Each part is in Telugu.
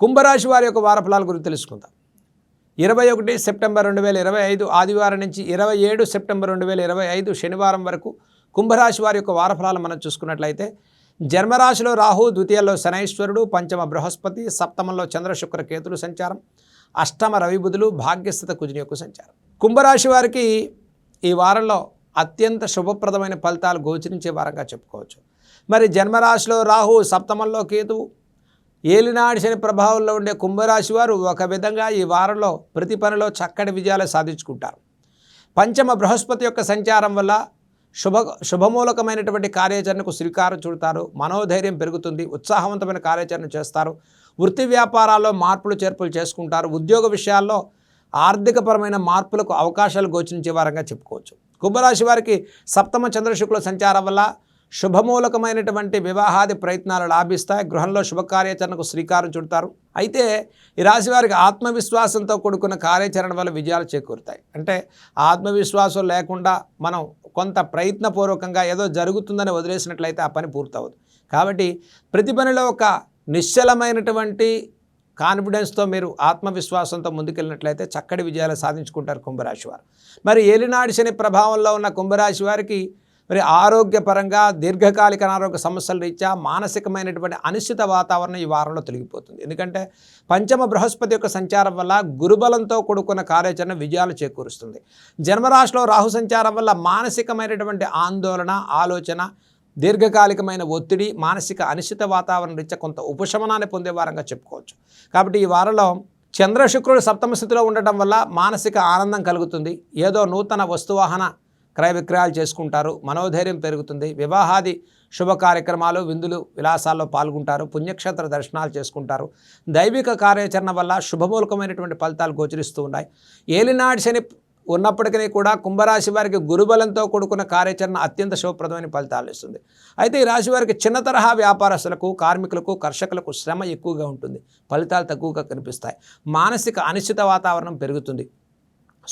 కుంభరాశి వారి యొక్క వారఫలాల గురించి తెలుసుకుందాం. ఇరవై ఒకటి సెప్టెంబర్ రెండు వేల ఇరవై ఐదు ఆదివారం నుంచి ఇరవై ఏడు సెప్టెంబర్ రెండు వేల ఇరవై ఐదు శనివారం వరకు కుంభరాశి వారి యొక్క వారఫలాలు మనం చూసుకున్నట్లయితే జన్మరాశిలో రాహు ద్వితీయంలో శనైశ్వరుడు పంచమ బృహస్పతి సప్తమంలో చంద్రశుక్ర కేతులు సంచారం అష్టమ రవిబుధులు భాగ్యస్థత భాగ్యస్థిత కుజుని యొక్క సంచారం. కుంభరాశి వారికి ఈ వారంలో అత్యంత శుభప్రదమైన ఫలితాలు గోచరించే వారంగా చెప్పుకోవచ్చు. మరి జన్మరాశిలో రాహు సప్తమంలో కేతువు ఏలినాడు శని ప్రభావంలో ఉండే కుంభరాశి వారు ఒక విధంగా ఈ వారంలో ప్రతి పనిలో చక్కటి విజయాలు సాధించుకుంటారు. పంచమ బృహస్పతి యొక్క సంచారం వల్ల శుభ శుభమూలకమైనటువంటి కార్యాచరణకు శ్రీకారం చుడతారు. మనోధైర్యం పెరుగుతుంది. ఉత్సాహవంతమైన కార్యాచరణ చేస్తారు. వృత్తి వ్యాపారాల్లో మార్పులు చేర్పులు చేసుకుంటారు. ఉద్యోగ విషయాల్లో ఆర్థికపరమైన మార్పులకు అవకాశాలు గోచరించే వారంగా చెప్పుకోవచ్చు. కుంభరాశి వారికి సప్తమ చంద్రశుక్ల సంచారం వల్ల శుభమూలకమైనటువంటి వివాహాది ప్రయత్నాలు లాభిస్తాయి. గృహంలో శుభకార్యాచరణకు శ్రీకారం చుడతారు. అయితే ఈ రాశి వారికి ఆత్మవిశ్వాసంతో కూడుకున్న కార్యాచరణ వల్ల విజయాలు చేకూరుతాయి. అంటే ఆత్మవిశ్వాసం లేకుండా మనం కొంత ప్రయత్నపూర్వకంగా ఏదో జరుగుతుందని వదిలేసినట్లయితే ఆ పని పూర్తవదు కాబట్టి ప్రతి పనిలో ఒక నిశ్చలమైనటువంటి కాన్ఫిడెన్స్తో మీరు ఆత్మవిశ్వాసంతో ముందుకెళ్ళినట్లయితే చక్కటి విజయాలు సాధించుకుంటారు కుంభరాశి వారు. మరి ఏలినాడి శని ప్రభావంలో ఉన్న కుంభరాశి వారికి మరి ఆరోగ్యపరంగా దీర్ఘకాలిక అనారోగ్య సమస్యల రీత్యా మానసికమైనటువంటి అనిశ్చిత వాతావరణం ఈ వారంలో తొలగిపోతుంది. ఎందుకంటే పంచమ బృహస్పతి యొక్క సంచారం వల్ల గురుబలంతో కూడుకున్న కార్యాచరణ విజయాలు చేకూరుస్తుంది. జన్మరాశిలో రాహు సంచారం వల్ల మానసికమైనటువంటి ఆందోళన ఆలోచన దీర్ఘకాలికమైన ఒత్తిడి మానసిక అనిశ్చిత వాతావరణ రీత్యా కొంత ఉపశమనాన్ని పొందే వారంగా చెప్పుకోవచ్చు. కాబట్టి ఈ వారంలో చంద్ర శుక్రుడు సప్తమ స్థితిలో ఉండటం వల్ల మానసిక ఆనందం కలుగుతుంది. ఏదో నూతన వస్తువాహన క్రయ విక్రయాలు చేసుకుంటారు. మనోధైర్యం పెరుగుతుంది. వివాహాది శుభ కార్యక్రమాలు విందులు విలాసాల్లో పాల్గొంటారు. పుణ్యక్షేత్ర దర్శనాలు చేసుకుంటారు. దైవిక కార్యాచరణ వల్ల శుభమూలకమైనటువంటి ఫలితాలు గోచరిస్తూ ఉన్నాయి. ఏలినాటి శని ఉన్నప్పటికీ కూడా కుంభరాశి వారికి గురుబలంతో కూడుకున్న కార్యాచరణ అత్యంత శుభప్రదమైన ఫలితాలు ఇస్తుంది. అయితే ఈ రాశి వారికి చిన్న తరహా వ్యాపారస్తులకు కార్మికులకు కర్షకులకు శ్రమ ఎక్కువగా ఉంటుంది. ఫలితాలు తక్కువగా కనిపిస్తాయి. మానసిక అనిశ్చిత వాతావరణం పెరుగుతుంది.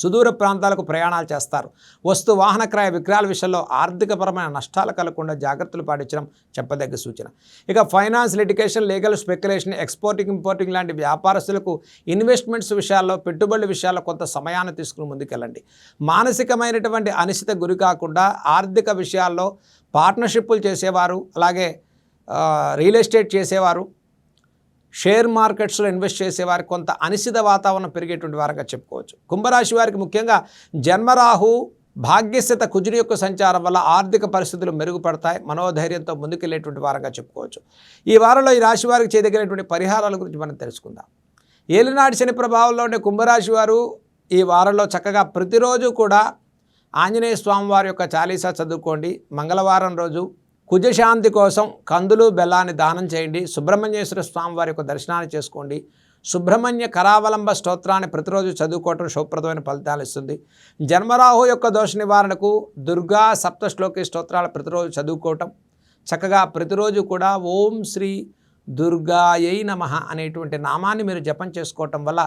సుదూర ప్రాంతాలకు ప్రయాణాలు చేస్తారు. వస్తు వాహన క్రయ విక్రయాల విషయంలో ఆర్థికపరమైన నష్టాలు కలగకుండా జాగ్రత్తలు పాటించడం చెప్పదగ్గ సూచన. ఇక finance litigation legal speculation exporting importing లాంటి వ్యాపారస్తులకు ఇన్వెస్ట్మెంట్స్ విషయాల్లో పెట్టుబడుల విషయాల్లో కొంత సమయాన్ని తీసుకుని ముందుకెళ్ళండి. మానసికమైనటువంటి అనిశ్చిత గురి కాకుండా ఆర్థిక విషయాల్లో పార్ట్నర్షిప్లు చేసేవారు అలాగే రియల్ ఎస్టేట్ చేసేవారు షేర్ మార్కెట్స్లో ఇన్వెస్ట్ చేసే వారికి కొంత అనిశ్చిత వాతావరణం పెరిగేటువంటి వారంగా చెప్పుకోవచ్చు. కుంభరాశి వారికి ముఖ్యంగా జన్మరాహు భాగ్యస్థిత కుజుని యొక్క సంచారం వల్ల ఆర్థిక పరిస్థితులు మెరుగుపడతాయి మనోధైర్యంతో ముందుకెళ్ళేటువంటి వారంగా చెప్పుకోవచ్చు. ఈ వారంలో ఈ రాశి వారికి చేయదగినటువంటి పరిహారాల గురించి మనం తెలుసుకుందాం. ఏలినాటి శని ప్రభావంలో ఉండే కుంభరాశి వారు ఈ వారంలో చక్కగా ప్రతిరోజు కూడా ఆంజనేయ స్వామివారి యొక్క చాలీసా చదువుకోండి. మంగళవారం రోజు కుజశాంతి కోసం కందులు బెల్లాన్ని దానం చేయండి. సుబ్రహ్మణ్యేశ్వర స్వామి వారి యొక్క దర్శనాన్ని చేసుకోండి. సుబ్రహ్మణ్య కరావలంబ స్తోత్రాన్ని ప్రతిరోజు చదువుకోవటం శుభప్రదమైన ఫలితాలు ఇస్తుంది. జన్మరాహు యొక్క దోష నివారణకు దుర్గా సప్తశ్లోకి స్తోత్రాలు ప్రతిరోజు చదువుకోవటం. చక్కగా ప్రతిరోజు కూడా ఓం శ్రీ దుర్గాయై నమ అనేటువంటి నామాన్ని మీరు జపం చేసుకోవటం వల్ల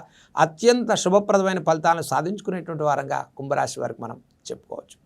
అత్యంత శుభప్రదమైన ఫలితాలను సాధించుకునేటువంటి వారంగా కుంభరాశి వారికి మనం చెప్పుకోవచ్చు.